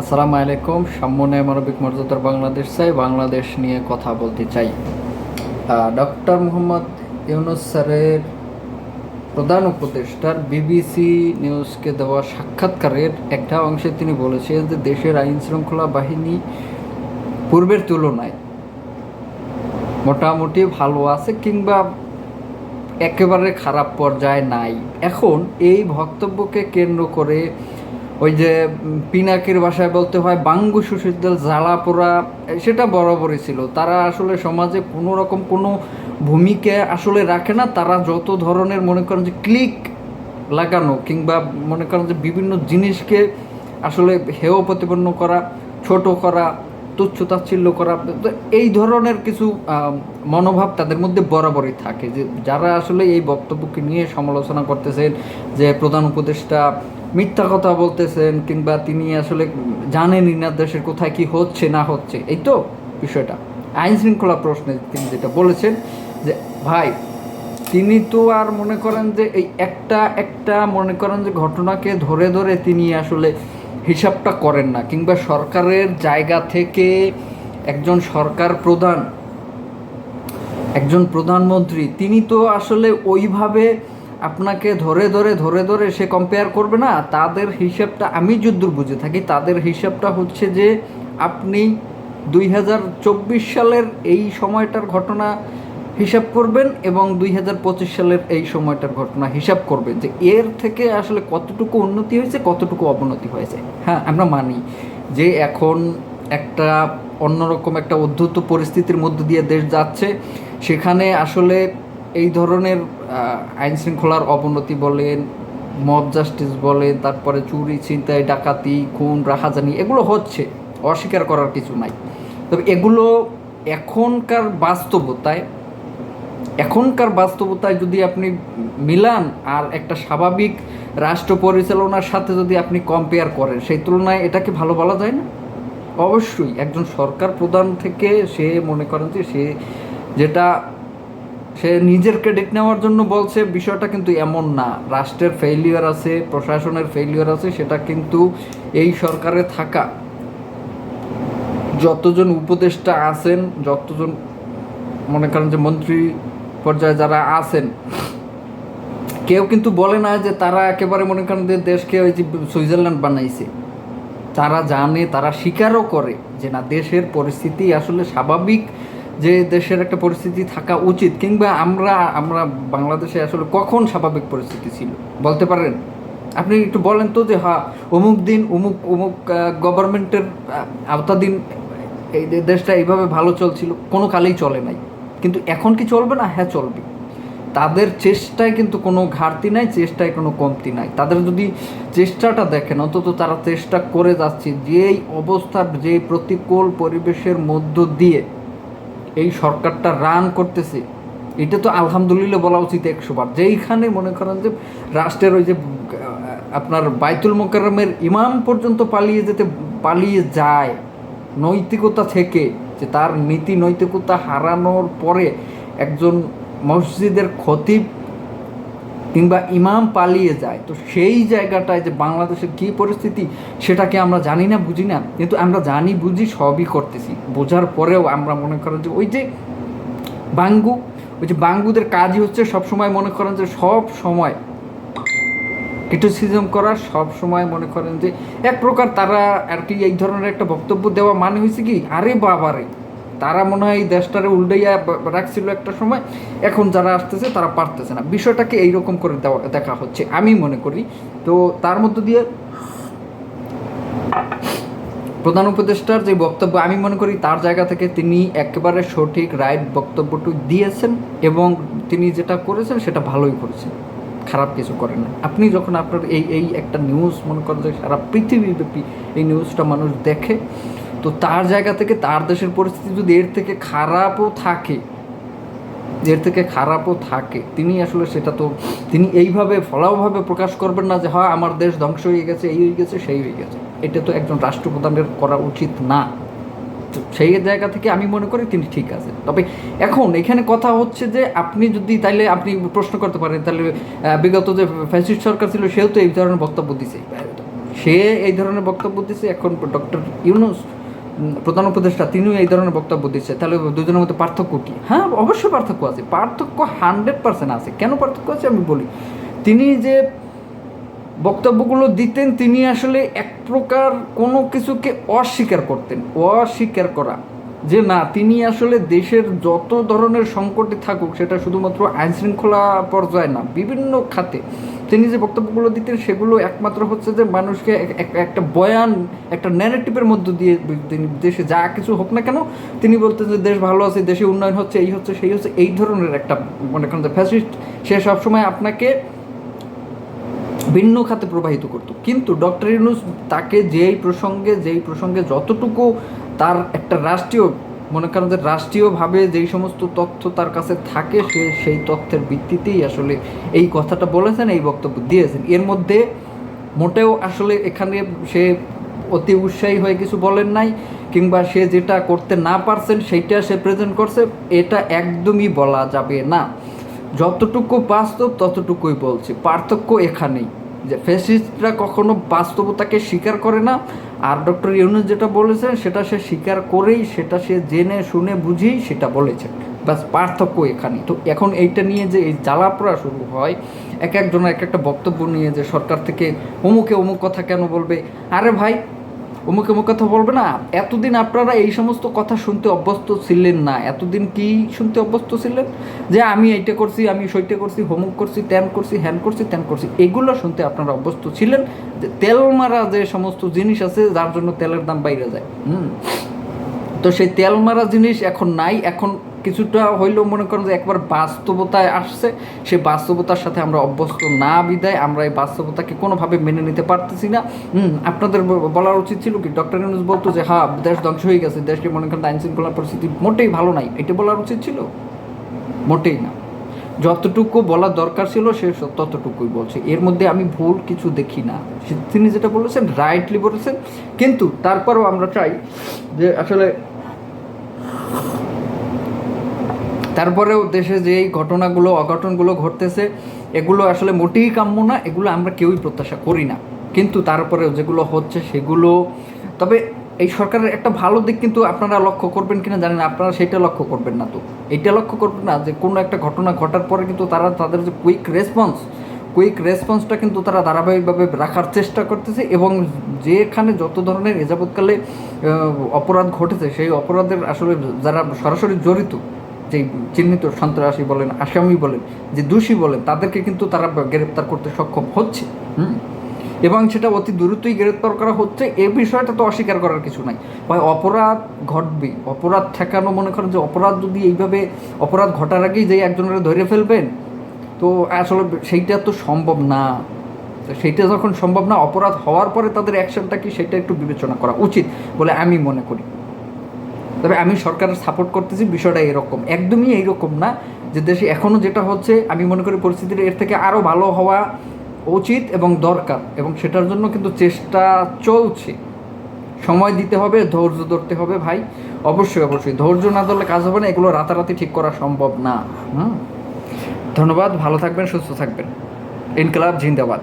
আসসালামু আলাইকুম সাম্যনে মানবিক মর্যাদার বাংলাদেশ চাই, বাংলাদেশ নিয়ে কথা বলতে চাই। ডক্টর মোহাম্মদ ইউনুস স্যারের প্রধান উপদেষ্টার বিবিসি নিউজকে দেওয়া সাক্ষাৎকারের একটা অংশে তিনি বলেছেন যে দেশের আইন শৃঙ্খলা বাহিনী পূর্বের তুলনায় মোটামুটি ভালো আছে কিংবা একেবারে খারাপ পর্যায়ে নাই। এখন এই বক্তব্যকে কেন্দ্র করে ওই যে পিনাকির ভাষায় বলতে হয়, বাঙ্গু সুশীতল জ্বালা পোড়া সেটা বরাবরই ছিল। তারা আসলে সমাজে কোনো রকম কোনো ভূমিকা আসলে রাখে না। তারা যত ধরনের মনে করেন যে ক্লিক লাগানো কিংবা মনে করেন যে বিভিন্ন জিনিসকে আসলে হেয় প্রতিপন্ন করা, ছোট করা তুচ্ছ তাচ্ছিল্য করা, তো এই ধরনের কিছু মনোভাব তাদের মধ্যে বরাবরই থাকে যে যারা আসলে এই বক্তব্যকে নিয়ে সমালোচনা করতেছেন যে প্রধান উপদেষ্টা মিথ্যা কথা বলতেছেন কিংবা তিনি আসলে জানেনই না দেশের কোথায় কি হচ্ছে, না হচ্ছে। এই তো বিষয়টা। আইন শৃঙ্খলা প্রশ্নে তিনি যেটা বলেছেন যে, ভাই, তিনি তো আর মনে করেন যে এই একটা একটা মনে করেন যে ঘটনাকে ধরে ধরে তিনি আসলে হিসাবটা করেন না। কিংবা সরকারের জায়গা থেকে একজন সরকার প্রধান, একজন প্রধানমন্ত্রী, তিনি তো আসলে ওইভাবে আপনাকে ধরে ধরে ধরে ধরে সে কম্পেয়ার করবে না। তাদের হিসাবটা আমি যদ্দূর বুঝে থাকি, তাদের হিসাবটা হচ্ছে যে আপনি দুই হাজার চব্বিশ সালের এই সময়টার ঘটনা হিসাব করবেন এবং দুই হাজার পঁচিশ সালের এই সময়টার ঘটনা হিসাব করবেন যে এর থেকে আসলে কতটুকু উন্নতি হয়েছে, কতটুকু অবনতি হয়েছে। হ্যাঁ আমরা মানি যে এখন একটা অন্যরকম একটা উদ্ধত পরিস্থিতির মধ্য দিয়ে দেশ যাচ্ছে। সেখানে আসলে এই ধরনের আইন শৃঙ্খলার অবনতি বলেন, মব জাস্টিস বলেন, তারপরে চুরি, ছিনতাই, ডাকাতি, খুন, রাহাজানি, এগুলো হচ্ছে, অস্বীকার করার কিছু নাই। তবে এগুলো এখনকার বাস্তবতায় এখনকার বাস্তবতায় যদি আপনি মিলান আর একটা স্বাভাবিক রাষ্ট্র পরিচালনার সাথে যদি আপনি কম্পেয়ার করেন, সেই তুলনায় এটাকে ভালো বলা যায় না? অবশ্যই, একজন সরকার প্রধান থেকে সে মনে করেন যে সে যেটা সে নিজের ক্রেডিট নেওয়ার জন্য বলছে, বিষয়টা কিন্তু এমন না। রাষ্ট্রের ফেইলিয়ার আছে, প্রশাসনের ফেইলিয়ার আছে, সেটা কিন্তু এই সরকারে থাকা। যতজন উপদেষ্টা আছেন, যতজন মনে করেন যে মন্ত্রী পর্যায়ে যারা আছেন, কেউ কিন্তু বলে না যে তারা একেবারে মনে করেন যে দেশকে ওই যে সুইজারল্যান্ড বানাইছে। তারা জানে, তারা স্বীকারও করে যে না, দেশের পরিস্থিতি আসলে স্বাভাবিক। যে দেশের একটা পরিস্থিতি থাকা উচিত, কিংবা আমরা আমরা বাংলাদেশে আসলে কখন স্বাভাবিক পরিস্থিতি ছিল? বলতে পারেন? আপনি একটু বলেন তো যে হ্যাঁ অমুক দিন অমুক অমুক গভর্নমেন্টের আওতাধীন এই দেশটা এইভাবে ভালো চলছিল, কোনো কালেই চলে নাই। কিন্তু এখন কি চলবে না? হ্যাঁ চলবে। তাদের চেষ্টায় কিন্তু কোনো ঘাটতি নাই, চেষ্টায় কোনো কমতি নাই। তাদের যদি চেষ্টাটা দেখেন, অন্তত তারা চেষ্টা করে যাচ্ছে, যেই অবস্থার যে প্রতিকূল পরিবেশের মধ্য দিয়ে এই সরকারটা রান করতেছে। এটা তো আলহামদুলিল্লাহ বলা উচিত একশো বার যেইখানে মনে করেন যে রাষ্ট্রের ওই যে আপনার বাইতুল মোকারমের ইমাম পর্যন্ত পালিয়ে যেতে, পালিয়ে যায় নৈতিকতা থেকে, যে তার নীতি নৈতিকতা হারানোর পরে একজন মসজিদের খতিব কিংবা ইমাম পালিয়ে যায়, তো সেই জায়গাটায় যে বাংলাদেশের কী পরিস্থিতি সেটাকে আমরা জানি না, বুঝি না। কিন্তু আমরা জানি, বুঝি, সবই করতেছি। বোঝার পরেও আমরা মনে করেন যে ওই যে বাঙ্গু, ওই যে বাঙ্গুদের কাজই হচ্ছে সব সময় মনে করেন যে সব সময় ক্রিটিসিজম করা, সব সময় মনে করেন যে এক প্রকার তারা আর কি এই ধরনের একটা বক্তব্য দেওয়া মানে হয়েছে কি, আরে বাবারে। তারা মনে হয় এই দেশটারে উল্টাইয়া রাখছিল একটা সময়, এখন যারা আসতেছে তারা পারতেছে না। বিষয়টাকে এইরকম করে দেওয়া, দেখা হচ্ছে, আমি মনে করি। তো তার মধ্য দিয়ে প্রধান উপদেষ্টার যে বক্তব্য, আমি মনে করি তার জায়গা থেকে তিনি একেবারে সঠিক রাইট বক্তব্যটু দিয়েছেন এবং তিনি যেটা করেছেন সেটা ভালোই করেছেন। খারাপ কিছু করেন না। আপনি যখন আপনার এই এই একটা নিউজ মনে করেন যে সারা পৃথিবীব্যাপী এই নিউজটা মানুষ দেখে তো তার জায়গা থেকে তার দেশের পরিস্থিতি যদি এর থেকে খারাপও থাকে, এর থেকে খারাপও থাকে, তিনি আসলে সেটা তো, তিনি এইভাবে, ফলাওভাবে প্রকাশ করবেন না যে, হয়, আমার দেশ ধ্বংস হয়ে গেছে, এই হয়ে গেছে, সেই হয়ে গেছে। এটা তো একজন রাষ্ট্রপ্রধানের করা উচিত না। তো সেই জায়গা থেকে আমি মনে করি তিনি ঠিক আছে তবে এখন এখানে কথা হচ্ছে যে, আপনি যদি তাইলে আপনি প্রশ্ন করতে পারেন তাহলে বিগত যে ফ্যাসিস্ট সরকার ছিল, সেও তো এই ধরনের বক্তব্য দিছে। সে এই ধরনের বক্তব্য দিচ্ছে এখন ডক্টর ইউনুস প্রধান উপদেষ্টা, তিনিও এই ধরনের বক্তব্য দিচ্ছে। তাহলে দুজনের মধ্যে পার্থক্য কী? হ্যাঁ অবশ্যই পার্থক্য আছে। পার্থক্য হান্ড্রেড পার্সেন্ট আছে। কেন পার্থক্য আছে আমি বলি? তিনি যে বক্তব্যগুলো দিতেন, তিনি আসলে এক প্রকার কোনো কিছুকে অস্বীকার করতেন। অস্বীকার করা। যে না, তিনি আসলে দেশের যত ধরনের সংকটে থাকুক, সেটা শুধুমাত্র আইনশৃঙ্খলা পর্যায়ে না, বিভিন্ন খাতে। তিনি যে বক্তব্যগুলো দিতেন সেগুলো একমাত্র হচ্ছে যে মানুষকে এক- এক- একটা বয়ান, একটা ন্যারেটিভের মধ্য দিয়ে তিনি দেশে যা কিছু হোক না কেন, তিনি বলতেন যে দেশ ভালো আছে, দেশে উন্নয়ন হচ্ছে, এই হচ্ছে, সেই হচ্ছে, এই ধরনের একটা মনে করেন যে ফ্যাসিস্ট সে সবসময় আপনাকে ভিন্ন খাতে প্রবাহিত করতো। কিন্তু ডক্টর ইউনুস তাকে যেই প্রসঙ্গে যেই প্রসঙ্গে যতটুকু তার একটা রাষ্ট্রীয় মনে করেন যে রাষ্ট্রীয়ভাবে যেই সমস্ত তথ্য তার কাছে থাকে, সে সেই তথ্যের ভিত্তিতেই আসলে এই কথাটা বলেছেন, এই বক্তব্য দিয়েছেন। এর মধ্যে মোটেও আসলে এখানে সে অতি উৎসাহী হয়ে কিছু বলেন নাই, কিংবা সে যেটা করতে না পারছেন সেইটা সে প্রেজেন্ট করছে, এটা একদমই বলা যাবে না। যতটুকু বাস্তব ততটুকুই বলছি। পার্থক্য এখানেই। যে ফেসিস্টরা কখনো বাস্তবতাকে স্বীকার করে না। আর ডক্টর ইউনুস যেটা বলেছেন, সেটা সে স্বীকার করেই, সেটা সে জেনে, শুনে, বুঝেই সেটা বলেছেন। ব্যাস, পার্থক্য এখানে তো এখন এইটা নিয়ে যে এই জ্বালাপোড়া শুরু হয়, এক একজনের এক একটা বক্তব্য নিয়ে যে সরকার থেকে অমুকে অমুক কথা কেন বলবে? আরে ভাই অমুক অমুক কথা বলবে না। এতদিন আপনারা এই সমস্ত কথা শুনতে অভ্যস্ত ছিলেন না। এতদিন কি শুনতে অভ্যস্ত ছিলেন? যে আমি এইটা করছি, আমি সইটা করছি, হোমওয়ার্ক করছি, ত্যান করছি, হ্যান করছি, ত্যান করছি। এগুলো শুনতে আপনারা অভ্যস্ত ছিলেন। যে তেল মারা যে সমস্ত জিনিস আছে, যার জন্য তেলের দাম বাইরে যায়। হুম। তো সেই তেল মারা জিনিস এখন নাই। এখন কিছুটা হইলেও মনে করেন যে একবার বাস্তবতায় আসছে, সেই বাস্তবতার সাথে আমরা অভ্যস্ত না বিদায় আমরা এই বাস্তবতাকে কোনোভাবে মেনে নিতে পারতেছি না। হুম, আপনাদের বলার উচিত ছিল কি? ডক্টর ইউনুস বলতো যে হ্যাঁ দেশ ধ্বংস হয়ে গেছে দেশকে মনে করেন আইন শৃঙ্খলা পরিস্থিতি মোটেই ভালো নাই। এটা বলার উচিত ছিল? মোটেই না। যতটুকু বলা দরকার ছিল, সে ততটুকুই বলছে। এর মধ্যে আমি ভুল কিছু দেখি না। তিনি যেটা বলেছেন রাইটলি বলেছেন কিন্তু তারপরেও আমরা চাই যে, আসলে তারপরেও দেশে যে এই ঘটনাগুলো, অঘটনগুলো ঘটতেছে, এগুলো আসলে মোটেই কাম্য না, এগুলো আমরা কেউই প্রত্যাশা করি না। কিন্তু তারপরেও যেগুলো হচ্ছে সেগুলো, তবে এই সরকারের একটা ভালো দিক কিন্তু আপনারা লক্ষ্য করবেন কিনা জানেন আপনারা সেটা লক্ষ্য করবেন না তো। এটা লক্ষ্য করবেন না যে কোনো একটা ঘটনা ঘটার পরে কিন্তু তারা তাদের যে কুইক রেসপন্স কুইক রেসপন্সটা কিন্তু তারা ধারাবাহিকভাবে রাখার চেষ্টা করতেছে এবং যেখানে যত ধরনের এযাবৎকালে অপরাধ ঘটেছে, সেই অপরাধের আসলে যারা সরাসরি জড়িত যে চিহ্নিত সন্ত্রাসী বলেন, আসামি বলেন, যে দোষী বলেন, তাদেরকে কিন্তু তারা গ্রেপ্তার করতে সক্ষম হচ্ছে, হুম? এবং সেটা অতি দ্রুতই গ্রেপ্তার করা হচ্ছে, এ বিষয়টা তো অস্বীকার করার কিছু নাই। ভাই, অপরাধ ঘটবে, অপরাধ ঠেকানো, মনে করেন যে অপরাধ যদি এইভাবে অপরাধ ঘটার আগেই যে একজনের ধরে ফেলবেন, তো আসলে সেইটা তো সম্ভব না। সেইটা যখন সম্ভব না, অপরাধ হওয়ার পরে তাদের অ্যাকশনটা কি, সেটা একটু বিবেচনা করা উচিত বলে আমি মনে করি। তবে আমি সরকারের সাপোর্ট করতেছি, বিষয়টা এরকম। একদমই এইরকম না যে দেশে এখনও যেটা হচ্ছে, আমি মনে করি পরিস্থিতিটা এর থেকে আরও ভালো হওয়া উচিত এবং দরকার এবং সেটার জন্য কিন্তু চেষ্টা চলছে। সময় দিতে হবে, ধৈর্য ধরতে হবে ভাই। অবশ্যই অবশ্যই। ধৈর্য না ধরলে কাজ হবে না, এগুলো রাতারাতি ঠিক করা সম্ভব না। হুম? ধন্যবাদ, ভালো থাকবেন, সুস্থ থাকবেন। ইনকলাব, জিন্দাবাদ।